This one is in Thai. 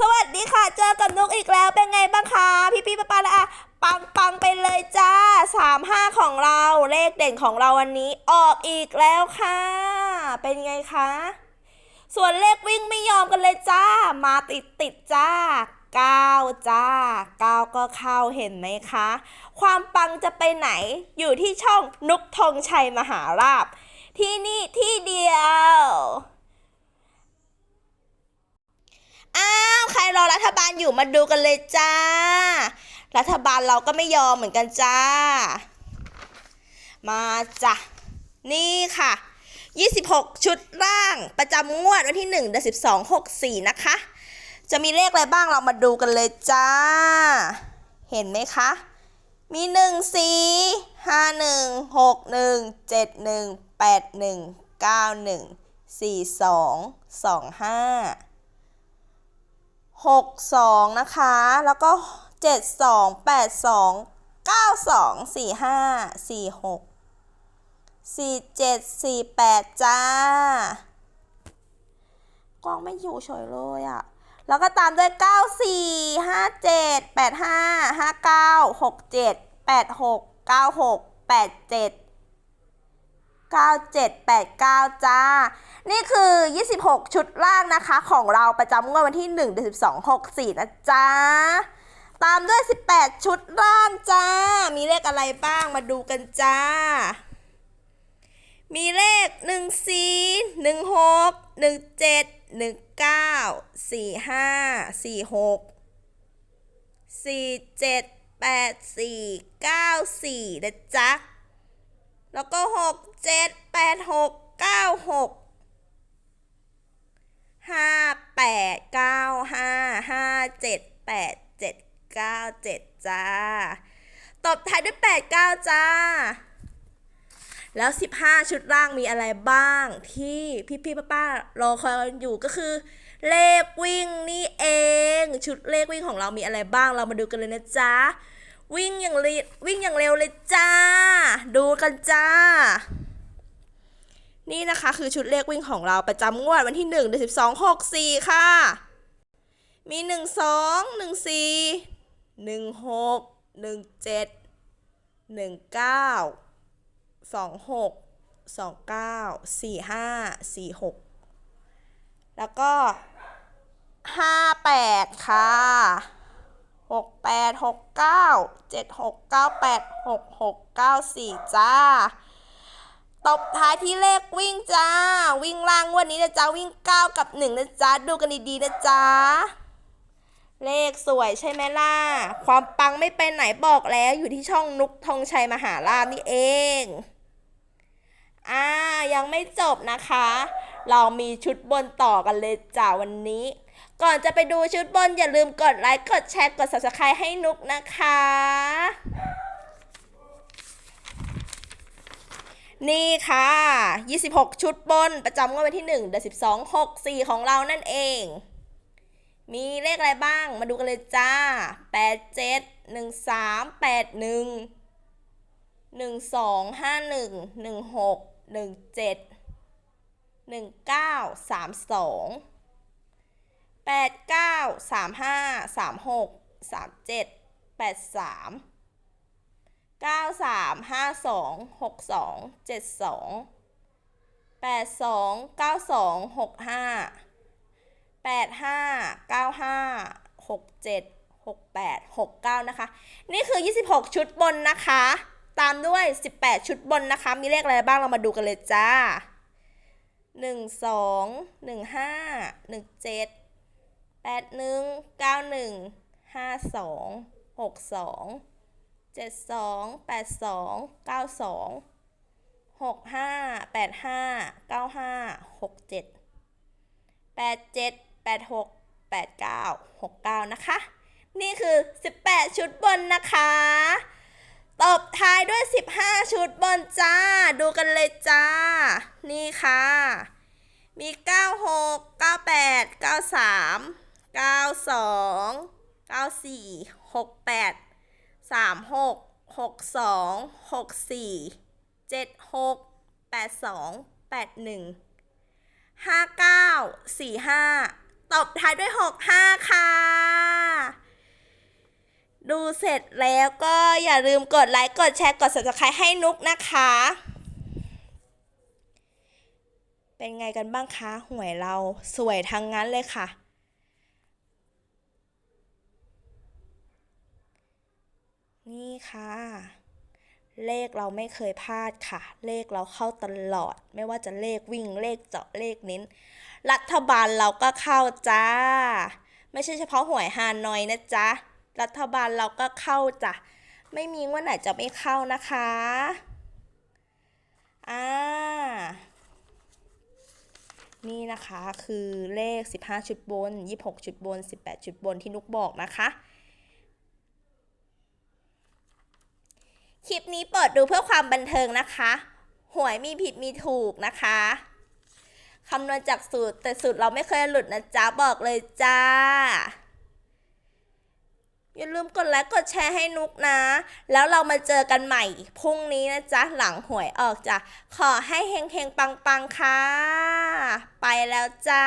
สวัสดีค่ะ เจอกับนุกอีกแล้วเป็นไงบ้างคะ พี่พี่ป้าป้าละอะปังปังไปเลยจ้าสามห้าของเราเลขเด่นของเราวันนี้ออกอีกแล้วค่ะ เป็นไงคะ ส่วนเลขวิ่งไม่ยอมกันเลยจ้า มาติดติดจ้าเก้าจ้าเก้าก็เข้าเห็นไหมคะ ความปังจะไปไหนอยู่ที่ช่องนุกธงชัยมหาราบ ที่นี่ที่เดียว อ้าวใครรอรัฐบาลอยู่มาดูกันเลยจ้า รัฐบาลเราก็ไม่ยอมเหมือนกันจ้า มาจ้ะนี่ค่ะ 26 ชุดร่างประจำงวดวันที่1เดือน12 64 นะคะ จะมีเลขอะไรบ้างเรามาดูกันเลยจ้า เห็นไหมคะ มี 1 4 5 1 6 1 7 1 8 1 9 1 4 2 2 5 62 นะคะ แล้วก็ 72 82 92 45 46 47 48 จ้า กล้องไม่อยู่เฉยเลยอะแล้วก็ตามด้วย 94 57 85 59 67 86 96 87 9789 จ้า นี่คือ 26 ชุดล่างนะคะ ของเราประจำงวดวันที่1เดือน12 64 นะจ๊ะตามด้วย 18 ชุดล่างจ้า มีเลขอะไรบ้างมาดูกันจ้า มีเลข 1 4 1 6 1 7 1 9 4 5 4 6 4 7 8 4 9 4 นะจ๊ะ แล้วก็หกเจ็ดแปดหกเก้าหกห้าแปดเก้าห้าห้าเจ็ดแปดเจ็ดเก้าเจ็ดจ้า ตบท้ายด้วยแปดเก้าจ้า แล้ว 15 ชุดล่างมีอะไรบ้างที่พี่พี่ป้าป้ารอคอยอยู่ก็คือ เลขวิ่งนี่เอง ชุดเลขวิ่งของเรามีอะไรบ้างเรามาดูกันเลยนะจ๊ะ วิ่งอย่างเร็ววิ่งอย่างเร็วเลยจ้า ดูกันจ้า นี่นะคะคือชุดเลขวิ่งของเราประจำงวดวันที่1เดือน12 64 ค่ะ มี 1 2 1 4 1 6 1 7 1 9 2 6 2 9 4 5 4 6 แล้วก็ 5 8 ค่ะ หกแปดหกเก้าเจ็ดหกเก้าแปดหกหกเก้าสี่จ้า ตบท้ายที่เลขวิ่งจ้า วิ่งล่างวันนี้นะจ๊ะวิ่งเก้ากับหนึ่งนะจ๊ะดูกันดีๆนะจ๊ะเลขสวยใช่ไหมล่ะ ความปังไม่ไปไหนบอกแล้วอยู่ที่ช่องนุกธงชัยมหาราชนี่เองอ่ายังไม่จบนะคะ เรามีชุดบนต่อกันเลยจ้าวันนี้ ก่อนจะไปดูชุดบนอย่าลืมกดไลค์ กดแชร์ กด subscribe ให้นุกนะคะ นี่ค่ะ 26 ชุดบนประจำงวดวันที่ 1 เดือน12 64 ของเรานั่นเอง มีเลขอะไรบ้าง มาดูกันเลยจ้า 8 7 1 3 8 1 1 2 5 8 9 3 5 3 6 3 7 8 3 9 3 5 2 6 2 7 2 8 2 9 2 6 5 8 5 9 5 6 7 6 8 6 9 นะคะ นี่คือ 26 ชุดบนนะคะ ตามด้วย 18 ชุดบนนะคะ มีเลขอะไรบ้างเรามาดูกันเลยจ้า 1 2 1 5 1 7 แปดหนึ่งเก้าหนึ่งห้าสองหกสองเจ็ดสองแปดสองเก้าสองหกห้าแปดห้าเก้าห้าหกเจ็ดแปดเจ็ดแปดหกแปดเก้าหกเก้านะคะ นี่คือสิบแปดชุดบนนะคะตบท้ายด้วย 15 ชุดบนจ้า ดูกันเลยจ้า นี่ค่ะ มี 96 98 93 92 94 68 36 62 64 76 82 81 59 45ตบท้ายด้วย65ค่ะ ดูเสร็จแล้วก็อย่าลืมกดไลค์ กดแชร์ กด subscribe ให้นุกนะคะ เป็นไงกันบ้างคะ หวยเราสวยทั้งนั้นเลยค่ะ นี่ค่ะ เลขเราไม่เคยพลาดค่ะ เลขเราเข้าตลอด ไม่ว่าจะเลขวิ่งเลขเจาะเลขเน้น รัฐบาลเราก็เข้าจ้า ไม่ใช่เฉพาะหวยฮานอยนะจ๊ะ รัฐบาลเราก็เข้าจ้ะ ไม่มีว่าไหนจะไม่เข้านะคะอ่านี่นะคะคือเลข 15 ชุดบน 26 ชุดบน 18 ชุดบนที่นุกบอกนะคะ คลิปนี้เปิดดูเพื่อความบันเทิงนะคะ หวยมีผิดมีถูกนะคะคำนวณจากสูตรแต่สูตรเราไม่เคยหลุดนะจ๊ะ บอกเลยจ้า อย่าลืมกดไลค์กดแชร์ให้นุกนะ แล้วเรามาเจอกันใหม่พรุ่งนี้นะจ๊ะ หลังหวยออกจ้ะ ขอให้เฮงๆปังๆค่ะ ไปแล้วจ้า